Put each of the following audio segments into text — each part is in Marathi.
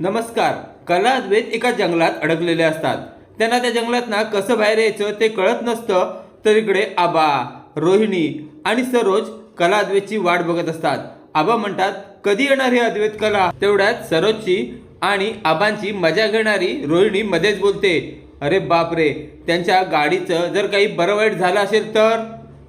नमस्कार. कला अद्वैत एका जंगलात अडकलेले असतात. त्यांना त्या जंगलात ना कसं बाहेर यायचं ते कळत नसतं. तर इकडे आबा रोहिणी आणि सरोज कला अद्वैतची वाट बघत असतात. आबा म्हणतात कधी येणार ही अद्वैत कला? तेवढ्यात सरोजची आणि आबांची मजा घेणारी रोहिणी मध्येच बोलते अरे बापरे त्यांच्या गाडीचं जर काही बरं वाईट झालं असेल तर?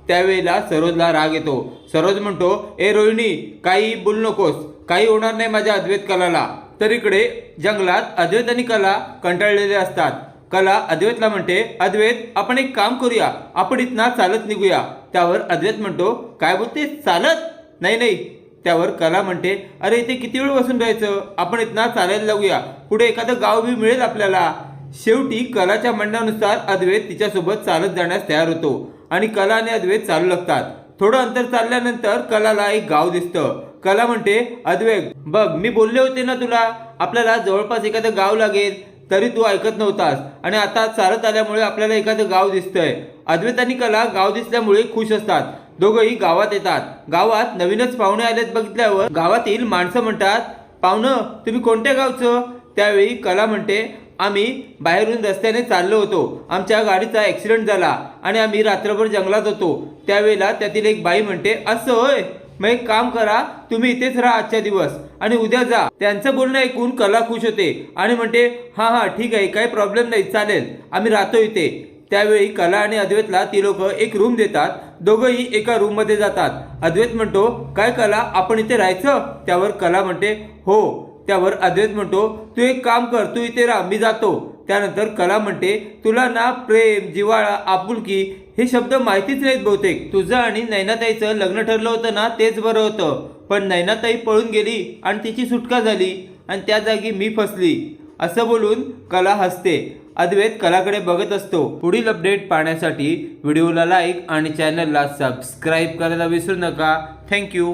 त्यावेळेला सरोजला राग येतो. सरोज म्हणतो ए रोहिणी काही बोलू नकोस. काही होणार नाही माझ्या अद्वैत कलाला. तर इकडे जंगलात अद्वैत आणि कला कंटाळलेले असतात. कला अद्वैतला म्हणते अद्वैत आपण एक काम करूया आपण इथना चालत निघूया. त्यावर अद्वैत म्हणतो काय बोलते चालत? नाही नाही. त्यावर कला म्हणते अरे इथे किती वेळ बसून राहायचं? आपण इथना चालायला लागूया. पुढे एखादं गाव बी मिळेल आपल्याला. शेवटी कलाच्या म्हणण्यानुसार अद्वैत तिच्यासोबत चालत जाण्यास तयार होतो आणि कला आणि अद्वैत चालू लागतात. थोडं अंतर चालल्यानंतर कलाला एक गाव दिसतं. कला म्हणते अद्वैत बघ मी बोलले होते ना तुला आपल्याला जवळपास एखादं गाव लागेल तरी तू ऐकत नव्हतास. आणि आता चालत आल्यामुळे आपल्याला एखादं गाव दिसतंय. अद्वैत आणि कला गाव दिसल्यामुळे खुश असतात. दोघंही गावात येतात. गावात नवीनच पाहुणे आलेत बघितल्यावर गावातील माणसं म्हणतात पाहुणं तुम्ही कोणत्या गावचं? त्यावेळी कला म्हणते आम्ही बाहेरून रस्त्याने चाललो होतो. आमच्या गाडीचा ॲक्सिडेंट झाला आणि आम्ही रात्रभर जंगलात होतो. त्यावेळेला त्यातील एक बाई म्हणते असं होय. मग एक काम करा तुम्ही इथेच राहा आजच्या दिवस आणि उद्या जा. त्यांचं बोलणं ऐकून कला खुश होते आणि म्हणते हां हां ठीक आहे काही प्रॉब्लेम नाही चालेल आम्ही राहतो इथे. त्यावेळी कला आणि अद्वैतला ती लोक एक रूम देतात दोघंही एका रूममध्ये जातात. अद्वैत म्हणतो काय कला आपण इथे राहायचं? त्यावर कला म्हणते हो. त्यावर अद्वैत म्हणतो तू एक काम कर तू इथे राहा मी जातो. त्यानंतर कला म्हणते तुला ना प्रेम जिव्हाळा आपुलकी हे शब्द माहितीच नाहीत बहुतेक. तुझं आणि नैनाताईचं लग्न ठरलं होतं ना तेच बरं होतं. पण नैनाताई पळून गेली आणि तिची सुटका झाली आणि त्या जागी मी फसली. असं बोलून कला हसते. अद्वैत कलाकडे बघत असतो. पुढील अपडेट पाहण्यासाठी व्हिडिओला लाईक आणि चॅनलला सबस्क्राईब करायला विसरू नका. थँक्यू.